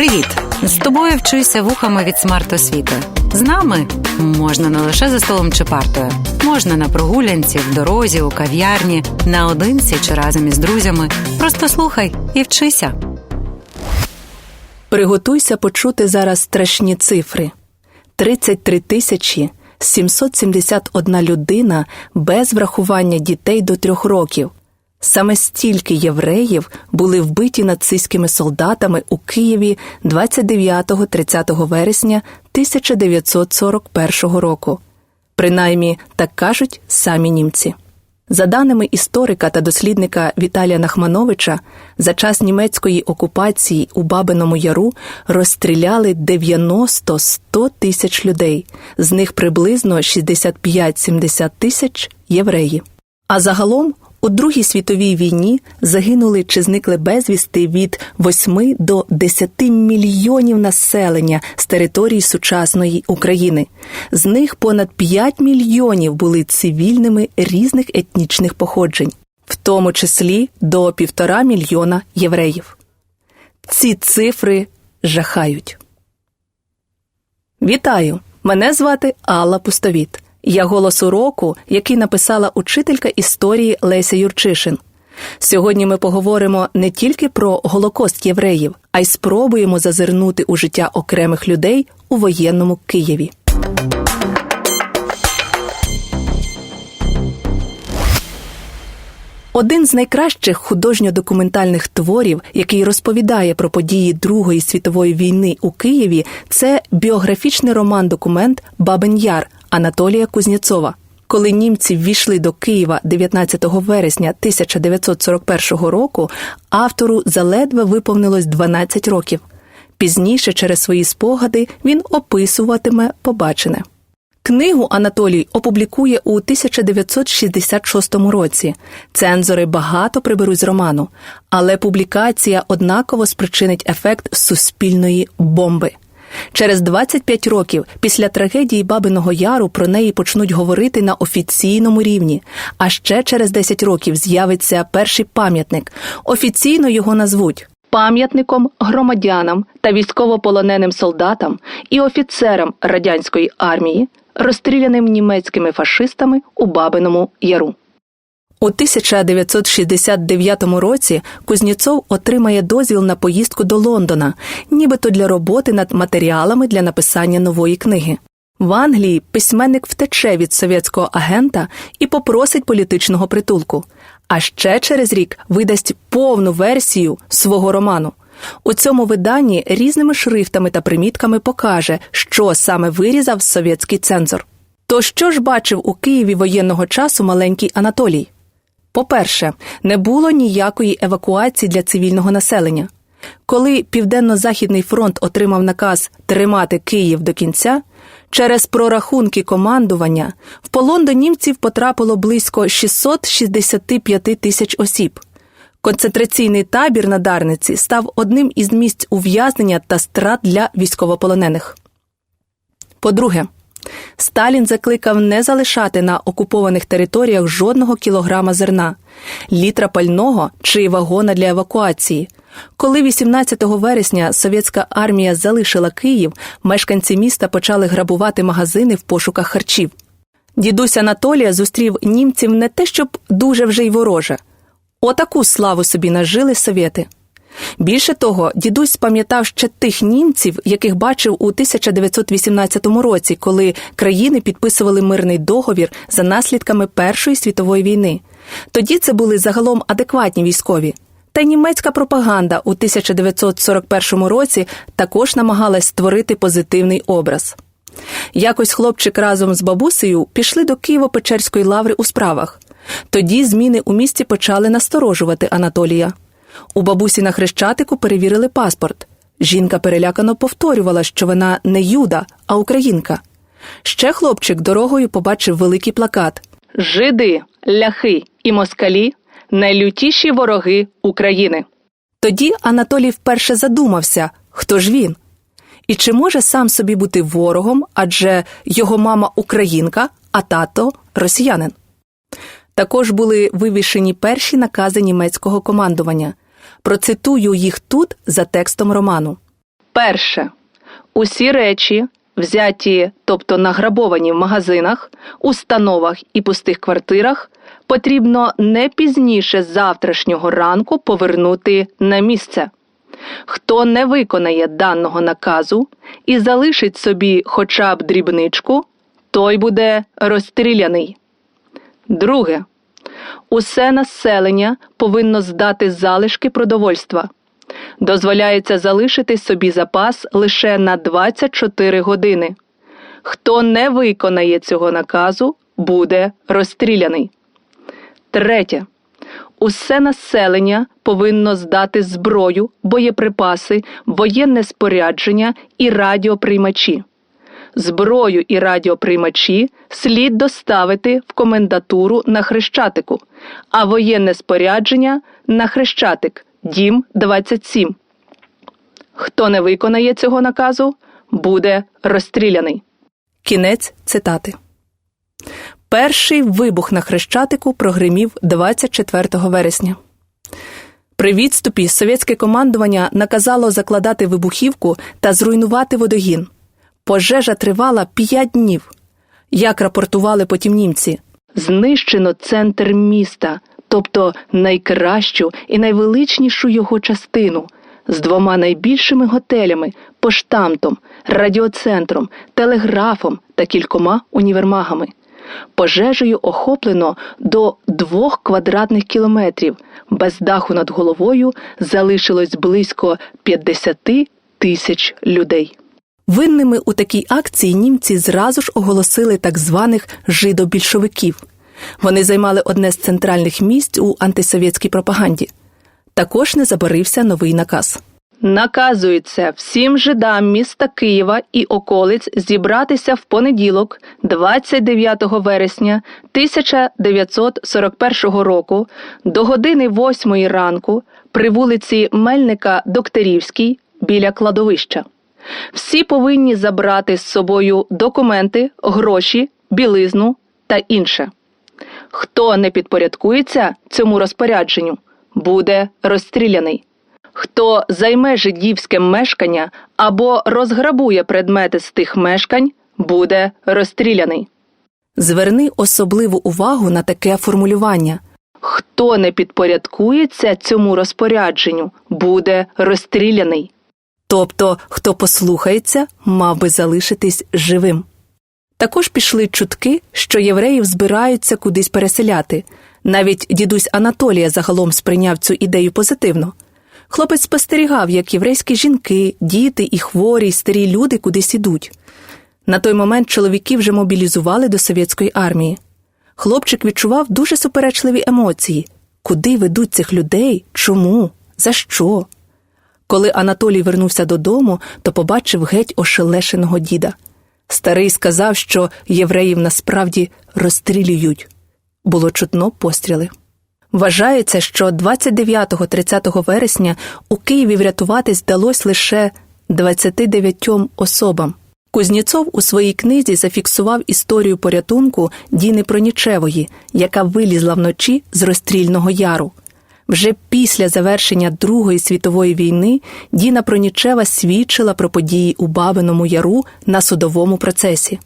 Привіт! З тобою вчуся вухами від смарт-освіти. З нами можна не лише за столом чи партою, можна на прогулянці, в дорозі, у кав'ярні, наодинці чи разом із друзями. Просто слухай і вчися. Приготуйся почути зараз страшні цифри: 33 тисячі 771 людина без врахування дітей до трьох років. Саме стільки євреїв були вбиті нацистськими солдатами у Києві 29-30 вересня 1941 року. Принаймні так кажуть самі німці. За даними історика та дослідника Віталія Нахмановича, за час німецької окупації у Бабиному Яру розстріляли 90-100 тисяч людей, з них приблизно 65-70 тисяч євреї. А загалом у Другій світовій війні загинули чи зникли безвісти від 8 до 10 мільйонів населення з території сучасної України. З них понад 5 мільйонів були цивільними різних етнічних походжень, в тому числі до півтора мільйона євреїв. Ці цифри жахають. Вітаю! Мене звати Алла Пустовіт. Я голос уроку, який написала учителька історії Леся Юрчишин. Сьогодні ми поговоримо не тільки про Голокост євреїв, а й спробуємо зазирнути у життя окремих людей у воєнному Києві. Один з найкращих художньо-документальних творів, який розповідає про події Другої світової війни у Києві, це біографічний роман-документ Бабин Яр Анатолія Кузнєцова. Коли німці ввійшли до Києва 19 вересня 1941 року, автору заледве виповнилось 12 років. Пізніше, через свої спогади, він описуватиме побачене. Книгу Анатолій опублікує у 1966 році. Цензори багато приберуть з роману, але публікація однаково спричинить ефект суспільної бомби. Через 25 років після трагедії Бабиного Яру про неї почнуть говорити на офіційному рівні. А ще через 10 років з'явиться перший пам'ятник. Офіційно його назвуть пам'ятником громадянам та військовополоненим солдатам і офіцерам радянської армії, розстріляним німецькими фашистами у Бабиному Яру. У 1969 році Кузнєцов отримає дозвіл на поїздку до Лондона, нібито для роботи над матеріалами для написання нової книги. В Англії письменник втече від совєтського агента і попросить політичного притулку. А ще через рік видасть повну версію свого роману. У цьому виданні різними шрифтами та примітками покаже, що саме вирізав совєтський цензор. То що ж бачив у Києві воєнного часу маленький Анатолій? По-перше, не було ніякої евакуації для цивільного населення. Коли Південно-Західний фронт отримав наказ тримати Київ до кінця, через прорахунки командування в полон до німців потрапило близько 665 тисяч осіб. Концентраційний табір на Дарниці став одним із місць ув'язнення та страт для військовополонених. По-друге, Сталін закликав не залишати на окупованих територіях жодного кілограма зерна, літра пального чи вагона для евакуації. Коли 18 вересня совєтська армія залишила Київ, мешканці міста почали грабувати магазини в пошуках харчів. Дідусь Анатолія зустрів німців не те, щоб дуже вже й вороже. Отаку славу собі нажили совєти. Більше того, дідусь пам'ятав ще тих німців, яких бачив у 1918 році, коли країни підписували мирний договір за наслідками Першої світової війни. Тоді це були загалом адекватні військові. Та й німецька пропаганда у 1941 році також намагалась створити позитивний образ. Якось хлопчик разом з бабусею пішли до Києво-Печерської лаври у справах. Тоді зміни у місті почали насторожувати Анатолія. У бабусі на хрещатику перевірили паспорт. Жінка перелякано повторювала, що вона не юда, а українка. Ще хлопчик дорогою побачив великий плакат Жиди, ляхи і москалі найлютіші вороги України. Тоді Анатолій вперше задумався, хто ж він. І чи може сам собі бути ворогом, адже його мама українка, а тато росіянин. Також були вивішені перші накази німецького командування. Процитую їх тут за текстом роману. Перше. Усі речі, взяті, тобто награбовані в магазинах, установах і пустих квартирах, потрібно не пізніше завтрашнього ранку повернути на місце. Хто не виконає даного наказу і залишить собі хоча б дрібничку, той буде розстріляний. Друге. Усе населення повинно здати залишки продовольства. Дозволяється залишити собі запас лише на 24 години. Хто не виконає цього наказу, буде розстріляний. Третє. Усе населення повинно здати зброю, боєприпаси, воєнне спорядження і радіоприймачі. Зброю і радіоприймачі слід доставити в комендатуру на Хрещатику, а воєнне спорядження на Хрещатик, дім 27. Хто не виконає цього наказу, буде розстріляний. Кінець цитати. Перший вибух на Хрещатику прогримів 24 вересня. При відступі совєтське командування наказало закладати вибухівку та зруйнувати водогін. Пожежа тривала п'ять днів. Як рапортували потім німці, знищено центр міста, тобто найкращу і найвеличнішу його частину, з двома найбільшими готелями, поштамтом, радіоцентром, телеграфом та кількома універмагами. Пожежею охоплено до двох квадратних кілометрів. Без даху над головою залишилось близько 50 тисяч людей. Винними у такій акції німці зразу ж оголосили так званих жидобільшовиків. Вони займали одне з центральних місць у антисовєтській пропаганді. Також не забарився новий наказ. Наказується всім жидам міста Києва і околиць зібратися в понеділок, 29 вересня 1941 року до години 8 ранку при вулиці Мельника Докторівській біля кладовища. Всі повинні забрати з собою документи, гроші, білизну та інше. Хто не підпорядкується цьому розпорядженню, буде розстріляний. Хто займе жидівське мешкання або розграбує предмети з тих мешкань, буде розстріляний. Зверни особливу увагу на таке формулювання. Хто не підпорядкується цьому розпорядженню, буде розстріляний. Тобто, хто послухається, мав би залишитись живим. Також пішли чутки, що євреїв збираються кудись переселяти. Навіть дідусь Анатолія загалом сприйняв цю ідею позитивно. Хлопець спостерігав, як єврейські жінки, діти і хворі, й старі люди кудись ідуть. На той момент чоловіки вже мобілізували до совєтської армії. Хлопчик відчував дуже суперечливі емоції куди ведуть цих людей, чому, за що. Коли Анатолій вернувся додому, то побачив геть ошелешеного діда. Старий сказав, що євреїв насправді розстрілюють. Було чутно постріли. Вважається, що 29-30 вересня у Києві врятуватись вдалося лише 29 особам. Кузнєцов у своїй книзі зафіксував історію порятунку Діни Пронічевої, яка вилізла вночі з розстрільного яру. Вже після завершення Другої світової війни Діна Пронічева свідчила про події у Бабиному Яру на судовому процесі.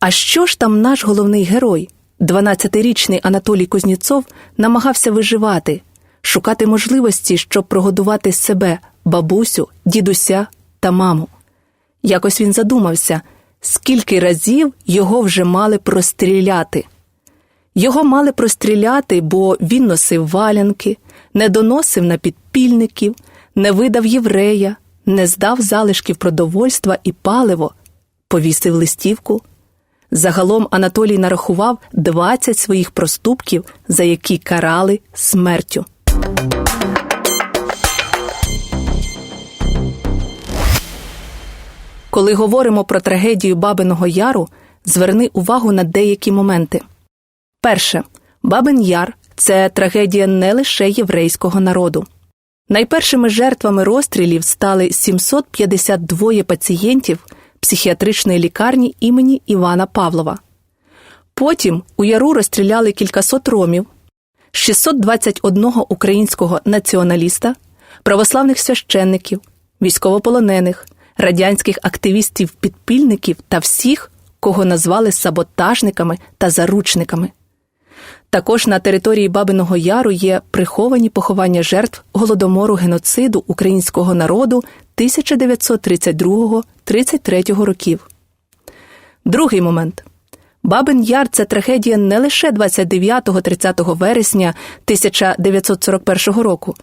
А що ж там наш головний герой? 12-річний Анатолій Кузнєцов намагався виживати, шукати можливості, щоб прогодувати себе, бабусю, дідуся та маму. Якось він задумався, скільки разів його вже мали простріляти. Його мали простріляти, бо він носив валянки, не доносив на підпільників, не видав єврея, не здав залишків продовольства і паливо, повісив листівку. Загалом Анатолій нарахував 20 своїх проступків, за які карали смертю. Коли говоримо про трагедію Бабиного Яру, зверни увагу на деякі моменти. Перше, Бабин Яр це трагедія не лише єврейського народу. Найпершими жертвами розстрілів стали 752 пацієнтів психіатричної лікарні імені Івана Павлова. Потім у яру розстріляли кількасот ромів, 621 українського націоналіста, православних священників, військовополонених, радянських активістів-підпільників та всіх, кого назвали саботажниками та заручниками. Також на території Бабиного Яру є приховані поховання жертв голодомору геноциду українського народу 1932-33 років. Другий момент. Бабин Яр це трагедія не лише 29-30 вересня 1941 року.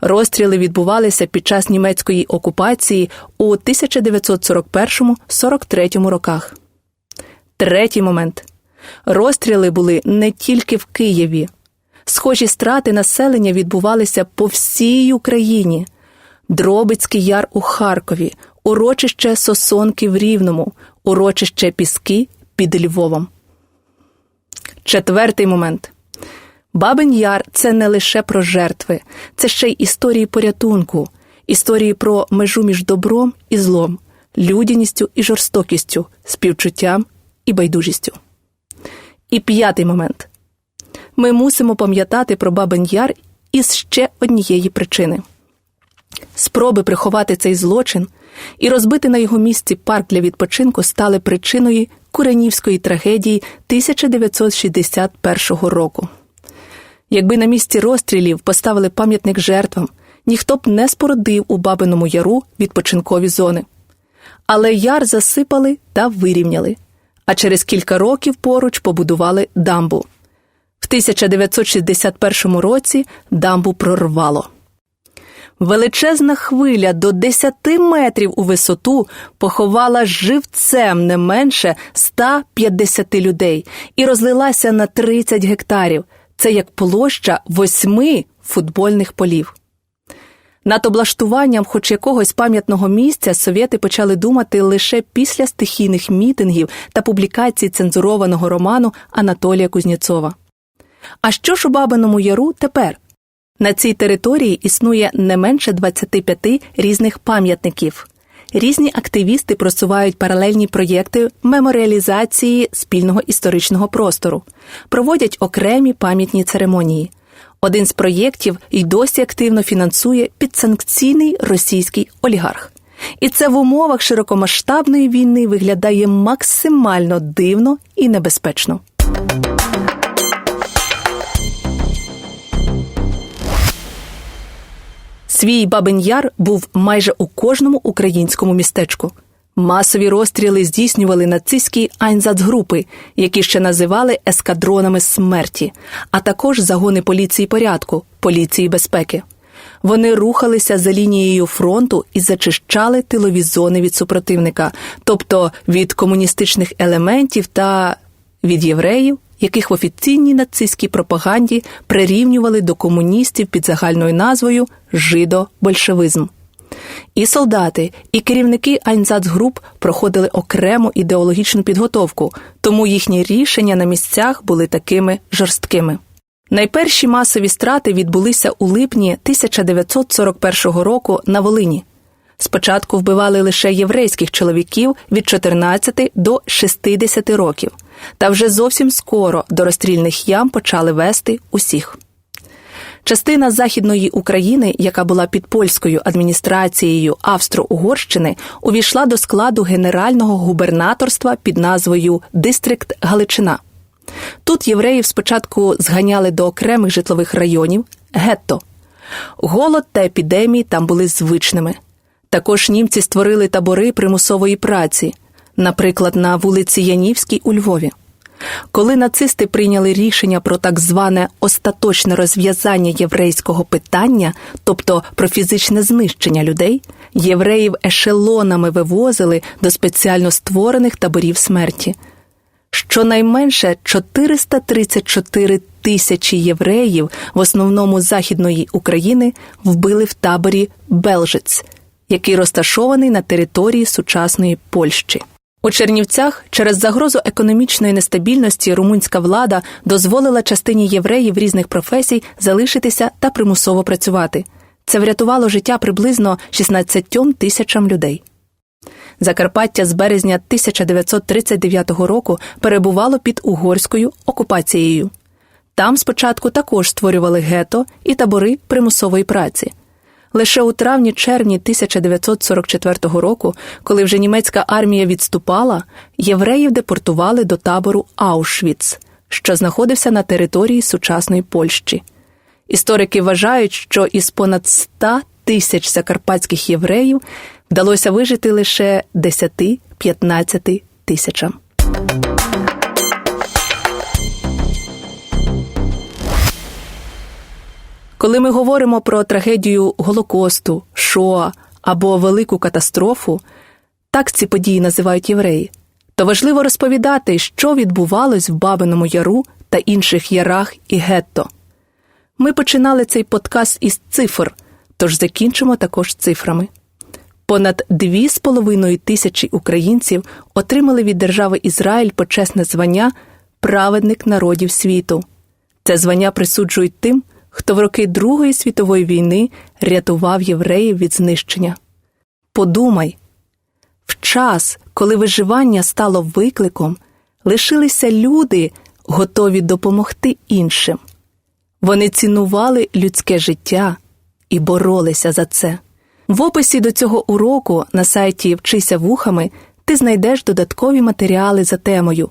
Розстріли відбувалися під час німецької окупації у 1941-43 роках. Третій момент. Розстріли були не тільки в Києві. Схожі страти населення відбувалися по всій Україні. Дробицький яр у Харкові, урочище Сосонки в Рівному, урочище Піски під Львовом. Четвертий момент. Бабин Яр це не лише про жертви, це ще й історії порятунку, історії про межу між добром і злом, людяністю і жорстокістю, співчуттям і байдужістю. І п'ятий момент. Ми мусимо пам'ятати про Бабин Яр із ще однієї причини. Спроби приховати цей злочин і розбити на його місці парк для відпочинку стали причиною Куренівської трагедії 1961 року. Якби на місці розстрілів поставили пам'ятник жертвам, ніхто б не спорудив у Бабиному Яру відпочинкові зони. Але яр засипали та вирівняли, а через кілька років поруч побудували дамбу. В 1961 році дамбу прорвало. Величезна хвиля до 10 метрів у висоту поховала живцем не менше 150 людей і розлилася на 30 гектарів. Це як площа восьми футбольних полів. Над облаштуванням хоч якогось пам'ятного місця совєти почали думати лише після стихійних мітингів та публікацій цензурованого роману Анатолія Кузнєцова. А що ж у Бабиному Яру тепер? На цій території існує не менше 25 різних пам'ятників. Різні активісти просувають паралельні проєкти меморіалізації спільного історичного простору, проводять окремі пам'ятні церемонії. Один з проєктів й досі активно фінансує підсанкційний російський олігарх. І це в умовах широкомасштабної війни виглядає максимально дивно і небезпечно. Свій Бабин Яр був майже у кожному українському містечку. Масові розстріли здійснювали нацистські айнзацгрупи, які ще називали ескадронами смерті, а також загони поліції порядку, поліції безпеки. Вони рухалися за лінією фронту і зачищали тилові зони від супротивника, тобто від комуністичних елементів та від євреїв, яких в офіційній нацистській пропаганді прирівнювали до комуністів під загальною назвою жидо-большевизм. І солдати, і керівники Айнзацгруп проходили окрему ідеологічну підготовку, тому їхні рішення на місцях були такими жорсткими. Найперші масові страти відбулися у липні 1941 року на Волині. Спочатку вбивали лише єврейських чоловіків від 14 до 60 років, та вже зовсім скоро до розстрільних ям почали вести усіх. Частина Західної України, яка була під польською адміністрацією Австро-Угорщини, увійшла до складу генерального губернаторства під назвою Дистрикт Галичина. Тут євреїв спочатку зганяли до окремих житлових районів гетто. Голод та епідемії там були звичними. Також німці створили табори примусової праці, наприклад, на вулиці Янівській у Львові. Коли нацисти прийняли рішення про так зване остаточне розв'язання єврейського питання, тобто про фізичне знищення людей, євреїв ешелонами вивозили до спеціально створених таборів смерті. Щонайменше 434 тисячі євреїв, в основному західної України, вбили в таборі Белжиць, який розташований на території сучасної Польщі. У Чернівцях через загрозу економічної нестабільності румунська влада дозволила частині євреїв різних професій залишитися та примусово працювати. Це врятувало життя приблизно 16 тисячам людей. Закарпаття з березня 1939 року перебувало під угорською окупацією. Там спочатку також створювали гето і табори примусової праці. Лише у травні-червні 1944 року, коли вже німецька армія відступала, євреїв депортували до табору Аушвіц, що знаходився на території сучасної Польщі. Історики вважають, що із понад 100 тисяч закарпатських євреїв вдалося вижити лише 10-15 тисячам. Коли ми говоримо про трагедію Голокосту, Шоа або велику катастрофу, так ці події називають євреї, то важливо розповідати, що відбувалось в Бабиному Яру та інших ярах і гетто. Ми починали цей подкаст із цифр, тож закінчимо також цифрами. Понад дві з половиною тисячі українців отримали від держави Ізраїль почесне звання Праведник народів світу. Це звання присуджують тим, хто в роки Другої світової війни рятував євреїв від знищення. Подумай, в час, коли виживання стало викликом, лишилися люди, готові допомогти іншим. Вони цінували людське життя і боролися за це. В описі до цього уроку на сайті Вчися вухами ти знайдеш додаткові матеріали за темою.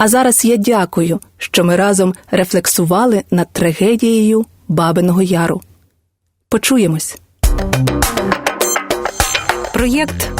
А зараз я дякую, що ми разом рефлексували над трагедією Бабиного Яру. Почуємось. Проєкт